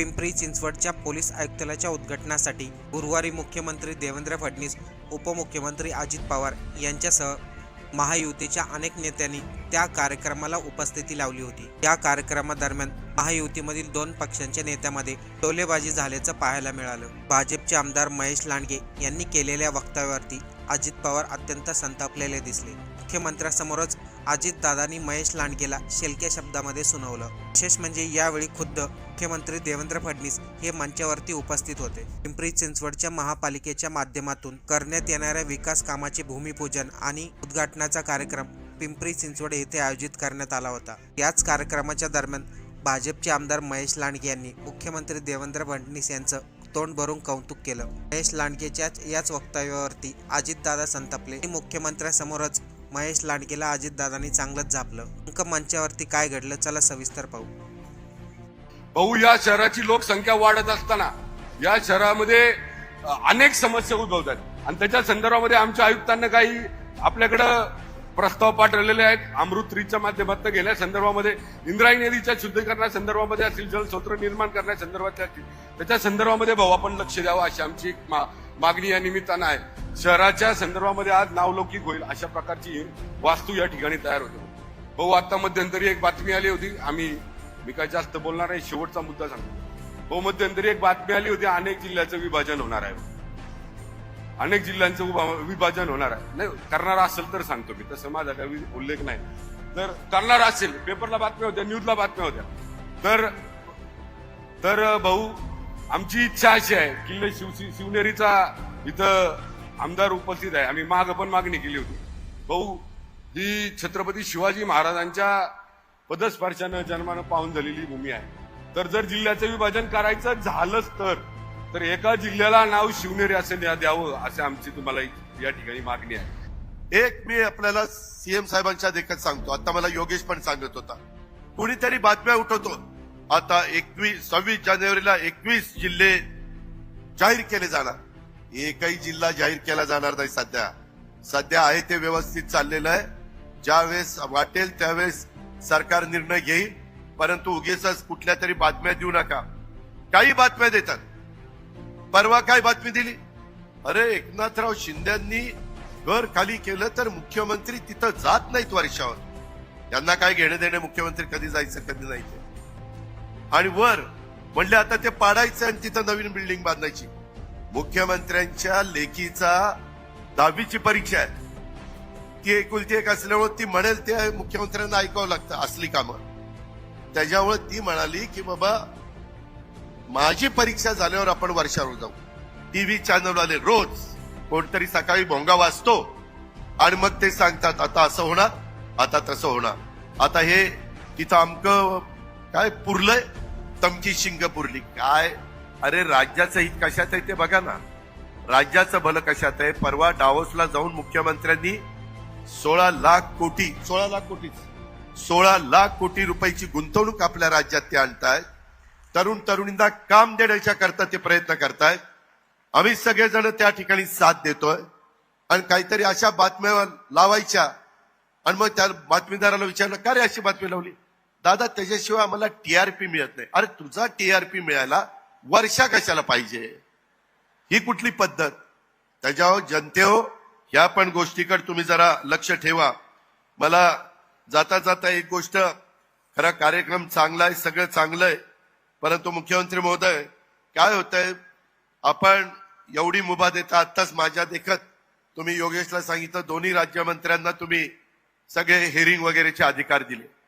पिंपरी चिंचवडच्या पोलीस आयुक्तालयाच्या उद्घाटनासाठी गुरुवारी मुख्यमंत्री देवेंद्र फडणवीस उपमुख्यमंत्री अजित पवार यांच्यासह महायुतीच्या अनेक नेत्यांनी त्या कार्यक्रमाला उपस्थिती लावली होती. या कार्यक्रमादरम्यान महायुतीमधील दोन पक्षांच्या नेत्यामध्ये टोलेबाजी झाल्याचं पाहायला मिळालं. भाजपचे आमदार महेश लांडगे यांनी केलेल्या वक्तव्यावरती अजित पवार अत्यंत संतापलेले दिसले. मुख्यमंत्र्यासमोरच अजितदादांनी महेश लांडगेला शेलक्या शब्दामध्ये सुनावलं. विशेष म्हणजे यावेळी खुद्द मुख्यमंत्री देवेंद्र फडणवीस हे मंचावरती उपस्थित होते. पिंपरी चिंचवडच्या महापालिकेच्या माध्यमातून करण्यात येणाऱ्या विकास कामाचे भूमिपूजन आणि उद्घाटनाचा कार्यक्रम पिंपरी चिंचवड येथे आयोजित करण्यात आला होता. याच कार्यक्रमाच्या दरम्यान भाजपचे आमदार महेश लांडगे यांनी मुख्यमंत्री देवेंद्र फडणवीस यांचं तोंड भरून कौतुक केलं. महेश लांडगेच्याच याच वक्तव्यावरती अजितदादा संतापले. आणि मुख्यमंत्र्यासमोरच महेश लांडगेला अजितदादांनी चांगलंच झापलं. अंक मंचावरती काय घडलं चला सविस्तर पाहू. भाऊ या शहराची लोकसंख्या वाढत असताना या शहरामध्ये अनेक समस्या उद्भवतात. आणि त्याच्या संदर्भामध्ये आमच्या आयुक्तांना काही आपल्याकडं प्रस्ताव पाठवलेले आहेत. अमृत थ्रीच्या माध्यमातून गेल्या संदर्भामध्ये इंद्रायणी नदीच्या शुद्धीकरणा संदर्भामध्ये असतील जलस्रोत निर्माण करण्यासंदर्भात असतील त्याच्या संदर्भामध्ये भाऊ आपण लक्ष द्यावं अशी आमची एक मा- मागणी या निमित्तानं आहे. शहराच्या संदर्भामध्ये आज नावलौकिक होईल अशा प्रकारची वास्तू या ठिकाणी तयार होते. भाऊ आता मध्यंतरी एक बातमी आली होती आम्ही मी काय जास्त बोलणार आहे शेवटचा मुद्दा सांगतो. भाऊ मध्यंतरी एक बातमी आली होती अनेक जिल्ह्याचं विभाजन होणार आहे. अनेक जिल्ह्यांचं उभा- विभाजन होणार आहे. नाही करणार असेल तर सांगतो मी. तसं माझा काही उल्लेख नाही. तर करणार असेल पेपरला बातम्या होत्या न्यूजला बातम्या होत्या. तर तर भाऊ आमची इच्छा अशी आहे किल्ले शिव शिवनेरीचा इथं आमदार उपस्थित आहे. आम्ही माग पण मागणी केली होती. भाऊ ही छत्रपती शिवाजी महाराजांच्या पदस्पर्शानं जन्मानं पाहून झालेली भूमी आहे. तर जर जिल्ह्याचं विभाजन करायचं झालंच तर तर एका जिल्ह्याला नाव शिवनेरी असे द्यावं असे आमची तुम्हाला या ठिकाणी मागणी आहे. एक मी आपल्याला सीएम साहेबांच्या देखत सांगतो. आता मला योगेश पण सांगत होता. कुणीतरी बातम्या उठवतो. आता एकवीस सव्वीस जानेवारीला एकवीस जिल्हे जाहीर केले जाणार. एकही जिल्हा जाहीर केला जाणार नाही सध्या. सध्या आहे ते व्यवस्थित चाललेलं आहे. ज्यावेळेस वाटेल त्यावेळेस सरकार निर्णय घेईल. परंतु उगेच कुठल्या तरी बातम्या देऊ नका. काही बातम्या देतात. परवा काय बातमी दिली? अरे एकनाथराव शिंद्यांनी घर खाली केलं तर मुख्यमंत्री तिथं जात नाहीत वर्षावर यांना काय घेणं देणे मुख्यमंत्री कधी जायचं कधी नाही आणि वर म्हणले आता ते पाडायचं आणि तिथं नवीन बिल्डिंग बांधायची. मुख्यमंत्र्यांच्या लेखीचा दहावीची परीक्षा आहे. ती एकुलती एक असल्यामुळे ती म्हणेल ते मुख्यमंत्र्यांना ऐकावं लागतं असली कामं. त्याच्यामुळे ती म्हणाली की बाबा माझी परीक्षा झाल्यावर आपण वर्षावर जाऊ. टीव्ही चॅनलवाले रोज कोणतरी सकाळी भोंगा वाचतो आणि मग ते सांगतात आता असं होणार आता तसं होणार. आता हे तिथं आमक काय पुरलंय? तमची शिंग पुरली. काय? अरे राज्याचं हित कशात आहे ते बघा ना. राज्याचं भलं कशात आहे? परवा डावोसला जाऊन मुख्यमंत्र्यांनी सोळा लाख कोटी सोळा लाख कोटी सोळा लाख कोटी रुपयाची गुंतवणूक आपल्या राज्यात ते आणतायत. तरुण तरुणींना काम देण्याच्या करता ते प्रयत्न करतायत आम्ही सगळेजण त्या ठिकाणी साथ देतोय. आणि काहीतरी अशा बातम्या लावायच्या. आणि मग त्या बातमीदाराला विचारलं का रे अशी बातमी लावली? दादा त्याच्याशिवाय आम्हाला टीआरपी मिळत नाही. अरे तुझा टीआरपी मिळायला वर्षा कशाला पाहिजे? ही कुठली पद्धत? त्याच्यावर जनते हो ह्या पण गोष्टीकडे तुम्ही जरा लक्ष ठेवा. मला जाता जाता एक गोष्ट खरा कार्यक्रम चांगला आहे सगळं चांगलं आहे. परंतु मुख्यमंत्री महोदय काय होतंय? आपण एवढी मुभा देता आत्ताच माझ्या देखत तुम्ही योगेशला सांगितलं दोन्ही राज्यमंत्र्यांना तुम्ही सगळे हेरिंग वगैरेचे अधिकार दिले.